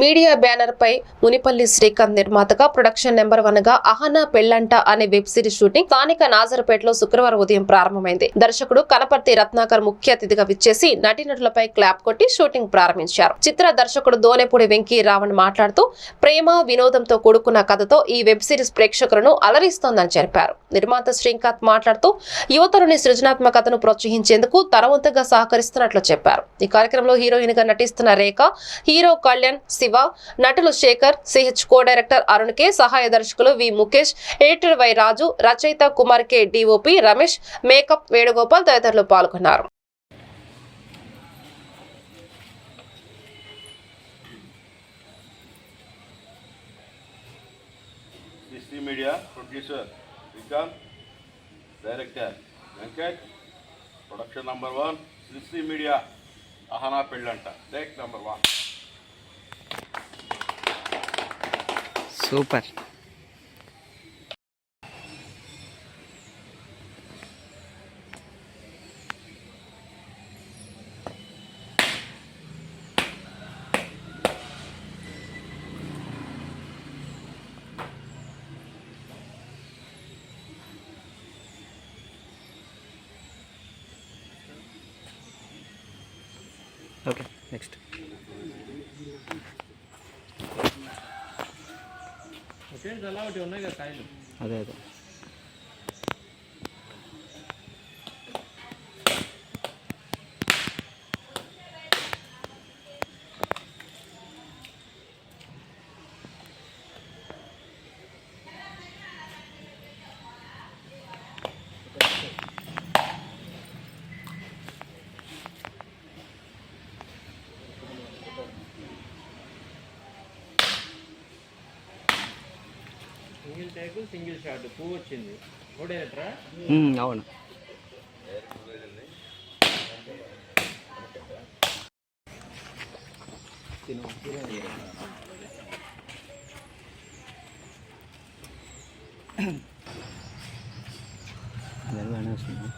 Media banner పై మునిపల్లి శ్రీకాంత్ నిర్మాతగా production number వన్గా అహనా పెళ్ళంట అనే వెబ్ సిరీస్ షూటింగ్ స్థానిక నాజర్పేటలో శుక్రవారం ఉదయం ప్రారంభమైంది. దర్శకుడు కనపర్తి రత్నాకర్ ముఖ్య అతిథిగా విచ్చేసి నటీనటులపై క్లాప్ కొట్టి షూటింగ్ ప్రారంభించారు. చిత్ర దర్శకుడు దోనెపూడి వెంకీ రావణ్ మాట్లాడుతూ ప్రేమ వినోదంతో కూడుకున్న కథతో ఈ వెబ్ సిరీస్ ప్రేక్షకులను అలరిస్తోందని చెప్పారు. నిర్మాత శ్రీకాంత్ మాట్లాడుతూ యువతరుని సృజనాత్మకతను ప్రోత్సహించేందుకు తరవంతగా సహకరిస్తున్నట్లు చెప్పారు. ఈ కార్యక్రమంలో హీరోయిన్గా నటిస్తున్న రేఖ హీరో కళ్యాణ్ శివ శివ నటులు Sekhar CH co director Arun K సహాయ దర్శకులు V Mukesh editor Y Raju రచయిత Kumar K DOP Ramesh makeup Venugopal తదితరులు పాల్గొన్నారు. Media producer Srikanth director Venkat production number one డిస్ట్రీ media Ahana Pellanta. Direct number one. Super. Okay, next. అదే అదే. Single take single shot. పువ్వు వచ్చింది. ఓడేట్రా మ్మ్, అవును. అదే వస్తుంది